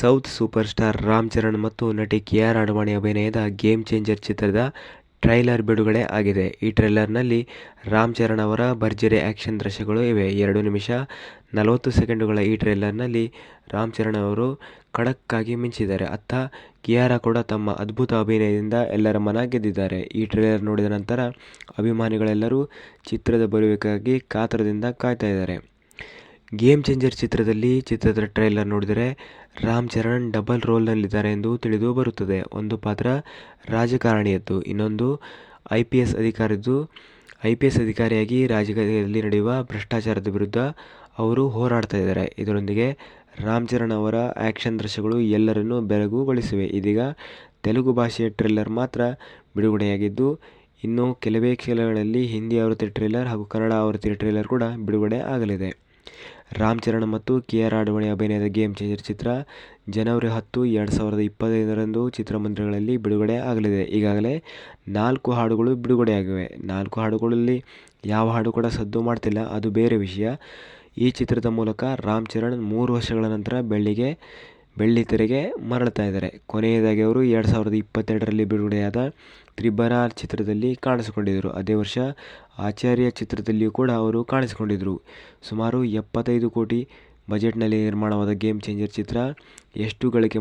South super star Ram Charan ಮತ್ತು ನಟಿ ಕಿಯಾರಾ ಅಡ್ವಾಣಿ ಅಭಿನಯದ ಗೇಮ್ ಚೇಂಜರ್ ಚಿತ್ರದ ಟ್ರೈಲರ್ ಬಿಡುಗಡೆ ಆಗಿದೆ. ಈ ಟ್ರೈಲರ್ನಲ್ಲಿ ರಾಮ್ ಚರಣ್ ಅವರ ಭರ್ಜರಿ ಆ್ಯಕ್ಷನ್ ದೃಶ್ಯಗಳು ಇವೆ. ಎರಡು ನಿಮಿಷ ನಲವತ್ತು ಸೆಕೆಂಡುಗಳ ಈ ಟ್ರೈಲರ್ನಲ್ಲಿ ರಾಮ್ ಚರಣ್ ಅವರು ಖಡಕ್ಕಾಗಿ ಮಿಂಚಿದ್ದಾರೆ. ಅತ್ತ ಕಿಯಾರಾ ಕೂಡ ತಮ್ಮ ಅದ್ಭುತ ಅಭಿನಯದಿಂದ ಎಲ್ಲರ ಮನ ಗೆದ್ದಿದ್ದಾರೆ. ಈ ಟ್ರೈಲರ್ ನೋಡಿದ ನಂತರ ಅಭಿಮಾನಿಗಳೆಲ್ಲರೂ ಚಿತ್ರದ ಬರುವಿಕೆಗಾಗಿ ಕಾತರದಿಂದ ಕಾಯ್ತಾ ಇದ್ದಾರೆ. ಗೇಮ್ ಚೇಂಜರ್ ಚಿತ್ರದಲ್ಲಿ ಚಿತ್ರದ ಟ್ರೈಲರ್ ನೋಡಿದರೆ ರಾಮ್ ಚರಣ್ ಡಬಲ್ ರೋಲ್ನಲ್ಲಿದ್ದಾರೆ ಎಂದು ತಿಳಿದು ಬರುತ್ತದೆ. ಒಂದು ಪಾತ್ರ ರಾಜಕಾರಣಿಯದ್ದು, ಇನ್ನೊಂದು ಐ ಪಿ ಎಸ್ ಅಧಿಕಾರಿಯದ್ದು. ಐಪಿಎಸ್ ಅಧಿಕಾರಿಯಾಗಿ ರಾಜಕೀಯದಲ್ಲಿ ನಡೆಯುವ ಭ್ರಷ್ಟಾಚಾರದ ವಿರುದ್ಧ ಅವರು ಹೋರಾಡ್ತಾ ಇದ್ದಾರೆ. ಇದರೊಂದಿಗೆ ರಾಮ್ ಚರಣ್ ಅವರ ಆ್ಯಕ್ಷನ್ ದೃಶ್ಯಗಳು ಎಲ್ಲರನ್ನೂ ಬೆರಗುಗೊಳಿಸಿವೆ. ಇದೀಗ ತೆಲುಗು ಭಾಷೆಯ ಟ್ರೇಲರ್ ಮಾತ್ರ ಬಿಡುಗಡೆಯಾಗಿದ್ದು, ಇನ್ನು ಕೆಲವೇ ಕ್ಷೇತ್ರಗಳಲ್ಲಿ ಹಿಂದಿ ಆವೃತ್ತಿ ಟ್ರೇಲರ್ ಹಾಗೂ ಕನ್ನಡ ಆವೃತ್ತಿಯ ಟ್ರೇಲರ್ ಕೂಡ ಬಿಡುಗಡೆ ಆಗಲಿದೆ. ರಾಮ್ ಚರಣ್ ಮತ್ತು ಕಿಯಾರಾ ಅಡ್ವಾಣಿ ಅಭಿನಯದ ಗೇಮ್ ಚೇಂಜರ್ ಚಿತ್ರ ಜನವರಿ ಹತ್ತು, ಎರಡು ಸಾವಿರದ ಇಪ್ಪತ್ತೈದರಂದು ಚಿತ್ರಮಂದಿರಗಳಲ್ಲಿ ಬಿಡುಗಡೆ ಆಗಲಿದೆ. ಈಗಾಗಲೇ ನಾಲ್ಕು ಹಾಡುಗಳು ಬಿಡುಗಡೆಯಾಗಿವೆ. ನಾಲ್ಕು ಹಾಡುಗಳಲ್ಲಿ ಯಾವ ಹಾಡು ಕೂಡ ಸದ್ದು ಮಾಡ್ತಿಲ್ಲ. ಅದು ಬೇರೆ ವಿಷಯ. ಈ ಚಿತ್ರದ ಮೂಲಕ ರಾಮ್ ಚರಣ್ ಮೂರು ವರ್ಷಗಳ ನಂತರ ಬೆಳ್ಳಿತೆರೆಗೆ ಮರಳ್ತಾ ಇದ್ದಾರೆ. ಕೊನೆಯದಾಗಿ ಅವರು ಎರಡು ಸಾವಿರದ ಇಪ್ಪತ್ತೆರಡರಲ್ಲಿ ಬಿಡುಗಡೆಯಾದ ತ್ರಿಭರ ಚಿತ್ರದಲ್ಲಿ ಕಾಣಿಸಿಕೊಂಡಿದ್ದರು. ಅದೇ ವರ್ಷ ಆಚಾರ್ಯ ಚಿತ್ರದಲ್ಲಿಯೂ ಕೂಡ ಅವರು ಕಾಣಿಸಿಕೊಂಡಿದ್ದರು. ಸುಮಾರು ಎಪ್ಪತ್ತೈದು ಕೋಟಿ ಬಜೆಟ್ನಲ್ಲಿ ನಿರ್ಮಾಣವಾದ ಗೇಮ್ ಚೇಂಜರ್ ಚಿತ್ರ, ಎಷ್ಟು ಗಳಿಕೆ